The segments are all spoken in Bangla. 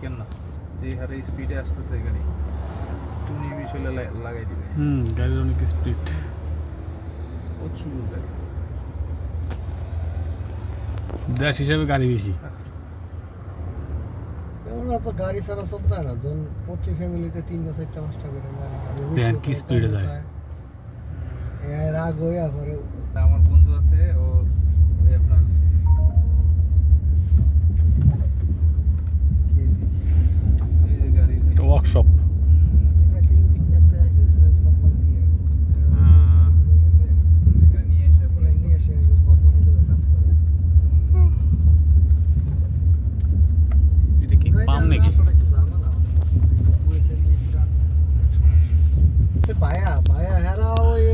টিকেন না। যে হারে স্পিডে আসতেছে গাড়ি টুনি বিষয় লাগাই দিবে। হুম গাড়ির অনেক স্পিড প্রচুর গাড়ি। দেশ হিসাবে গাড়ি বেশি। ওরা তো গাড়ি ছাড়া চলতে না। জন প্রতি ফ্যামিলিতে তিনটা চারটা পাঁচটা করে হলে কি এ যায়। হয়। রাগ হইয়া পরে আমার বন্ধু আছে ও নাকি? ভায়া ভায়া হেরা ওই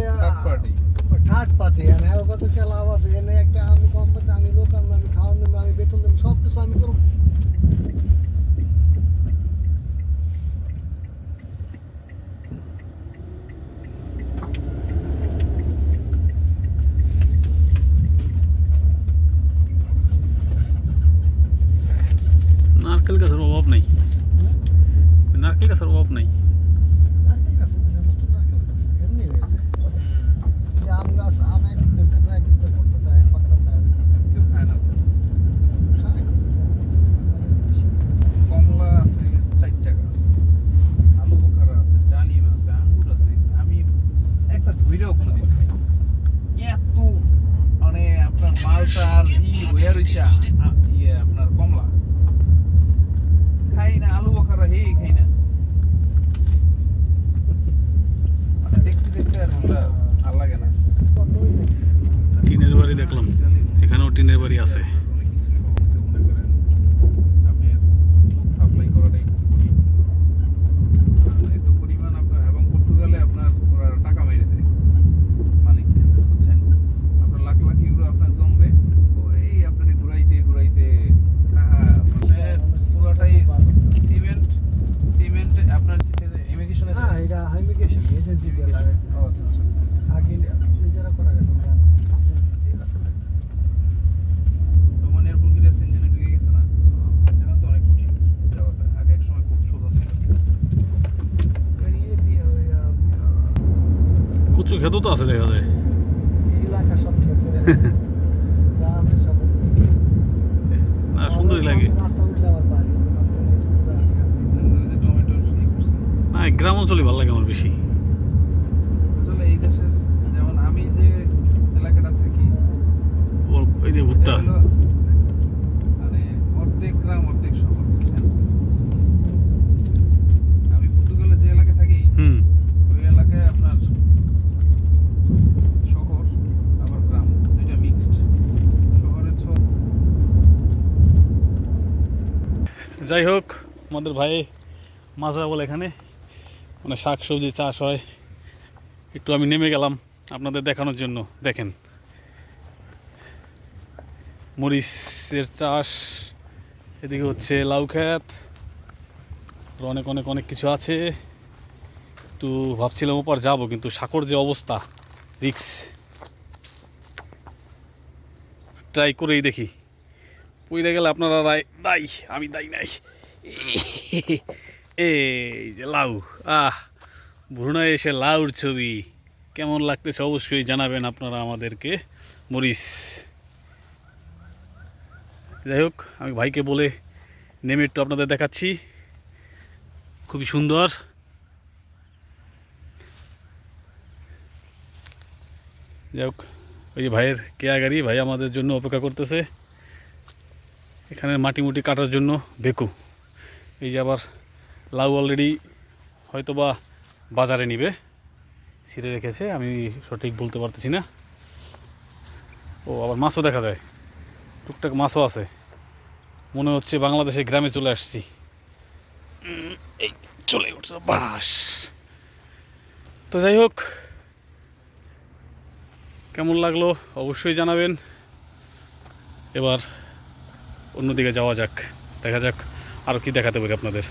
ঠাট পাতি আর হ্যাঁ ওকে তো খেলা আছে এনে একটা আমি কোম্পানি আমি লোকাল আমি খাওয়ান দেবো আমি বেতন দেবো সব কিছু আমি করব নারকেল গাছের অভাব নাই নারকেল গাছের অভাব নাই নারকেল গাছ আছে প্রচুর নারকেল গাছ এমনি হয়ে যায় যে আম গাছ আম এক দুটো দেয় দুটো করতে দেয় পাকতে দেয় কেউ খায় না তো খায় খুব কম বাঙালি বেশি কমলা আছে চারটা গাছ আলু বোখারা আছে ডালিম আছে আঙ্গুর আছে আমি একটা ধুইরেও কোনোদিন খাই এত মানে আপনার মালটা ই হইয়া রয়েছে ইয়ে আপনার কমলা। খাই না, আলু বোখারা, হে, খাই না। মানে দেখতে দেখতে আর আমরা আর লাগে না। টিনের বাড়ি দেখলাম। এখানেও টিনের বাড়ি আছে। কচু খেতেও তো আছে দেখা যায় এই এলাকা সব খেতে যা আছে সব না সুন্দরই লাগে না গ্রাম অঞ্চলে ভালো লাগে আমার বেশি। আসলে এই দেশের যেমন আমি যে এলাকাটা থাকি এই যে ভুট্টা। মানে অর্ধেক গ্রাম অর্ধেক শহর বুঝছেন আমি পর্তুগালে যে এলাকায় থাকি হুম ওই এলাকায় আপনার শহর আবার গ্রাম দুইটা মিক্সড শহরের ছোট যাই হোক, আমাদের ভাই মাজরা বলে এখানে। মানে শাক সবজি চাষ হয়। একটু আমি নেমে গেলাম আপনাদের দেখানোর জন্য। দেখেন, মরিচের চাষ, এদিকে হচ্ছে লাউ আর অনেক অনেক অনেক কিছু আছে। তো ভাবছিলাম ওপার যাব, কিন্তু সাকর যে অবস্থা রিক্স ট্রাই করেই দেখি। পইরে গেলে আপনারা দাই, আমি দাই নাই। এই যে লাউ, আহ ভ্রুণায় এসে লাউর ছবি। কেমন লাগতেছে অবশ্যই জানাবেন আপনারা আমাদেরকে, মরিস। যাই হোক, আমি ভাইকে বলে নেমে একটু আপনাদের দেখাচ্ছি। খুবই সুন্দর। যাই হোক, ওই যে ভাইয়ের কেয়া গাড়ি, ভাই আমাদের জন্য অপেক্ষা করতেছে। এখানে মাটি মুটি কাটার জন্য বেকু। এই যে আবার লাউ অলরেডি হয়তো বা বাজারে নিবে, ছিঁড়ে রেখেছে, আমি সঠিক বলতে পারতেছি না। ও, আবার মাছও দেখা যায়। টুকটাক মাছও আছে। মনে হচ্ছে বাংলাদেশে গ্রামে চলে আসছি। এই, চলে উঠছে বাস। তো যাই হোক, কেমন লাগল অবশ্যই জানাবেন। এবার অন্যদিকে যাওয়া যাক দেখা যাক আর কি দেখাতে পারি আপনাদের।